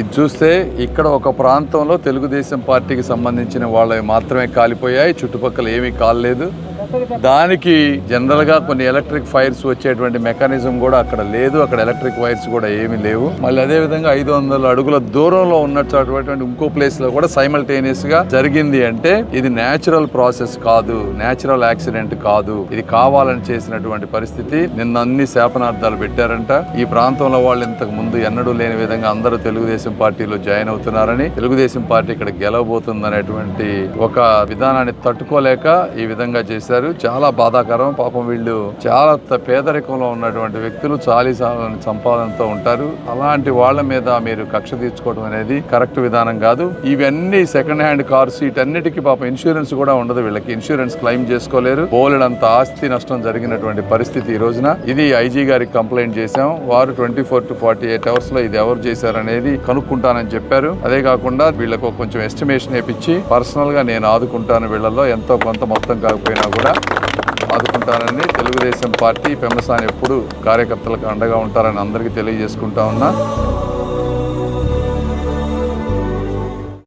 ఇది చూస్తే ఇక్కడ ఒక ప్రాంతంలో తెలుగుదేశం పార్టీకి సంబంధించిన వాళ్ళవి మాత్రమే కాలిపోయాయి. చుట్టుపక్కల ఏమీ కాలేదు దానికి జనరల్గా కొన్ని ఎలక్ట్రిక్ ఫైర్స్ వచ్చేటువంటి మెకానిజం కూడా అక్కడ లేదు. అక్కడ ఎలక్ట్రిక్ వైర్స్ కూడా ఏమీ లేవు. మళ్ళీ అదే విధంగా ఐదు వందల అడుగుల దూరంలో ఉన్నటువంటి ఇంకో ప్లేస్లో కూడా సైమల్టేనియస్గా జరిగింది అంటే ఇది న్యాచురల్ ప్రాసెస్ కాదు. నేచురల్ యాక్సిడెంట్ కాదు. ఇది కావాలని చేసినటువంటి పరిస్థితి. నిన్న అన్ని శాపనార్థాలు పెట్టారంట. ఈ ప్రాంతంలో వాళ్ళు ఇంతకు ముందు ఎన్నడూ లేని విధంగా అందరూ తెలుగుదేశం పార్టీలో జాయిన్ అవుతున్నారని తెలుగుదేశం పార్టీ ఇక్కడ గెలవబోతుంది అనేటువంటి ఒక విధానాన్ని తట్టుకోలేక ఈ విధంగా చేశారు. చాలా బాధాకరం. పాపం వీళ్ళు చాలా పేదరికంలో ఉన్నటువంటి వ్యక్తులు చాలీ సంపాదనతో ఉంటారు. అలాంటి వాళ్ళ మీద మీరు కక్ష తీర్చుకోవడం అనేది కరెక్ట్ విధానం కాదు. ఇవన్నీ సెకండ్ హ్యాండ్ కార్స్ వీటన్నిటికీ పాపం ఇన్సూరెన్స్ కూడా ఉండదు వీళ్ళకి. ఇన్సూరెన్స్ క్లెయిమ్ చేసుకోలేరు. బోలెడంత ఆస్తి నష్టం జరిగినటువంటి పరిస్థితి ఈ రోజున. ఇది ఐజీ గారికి కంప్లైంట్ చేశాం. వారు twenty four to forty eight అవర్స్లో ఇది ఎవరు చేశారనేది కనుక్కుంటానని చెప్పారు. అదే కాకుండా వీళ్ళకు కొంచెం ఎస్టిమేషన్ వేపించి పర్సనల్గా నేను ఆదుకుంటాను వీళ్ళలో ఎంతో కొంత మొత్తం కాకపోయినా కూడా ఆదుకుంటానని తెలుగుదేశం పార్టీ పెమ్మసాని ఎప్పుడు కార్యకర్తలకు అండగా ఉంటారని అందరికీ తెలియజేసుకుంటా ఉన్నా.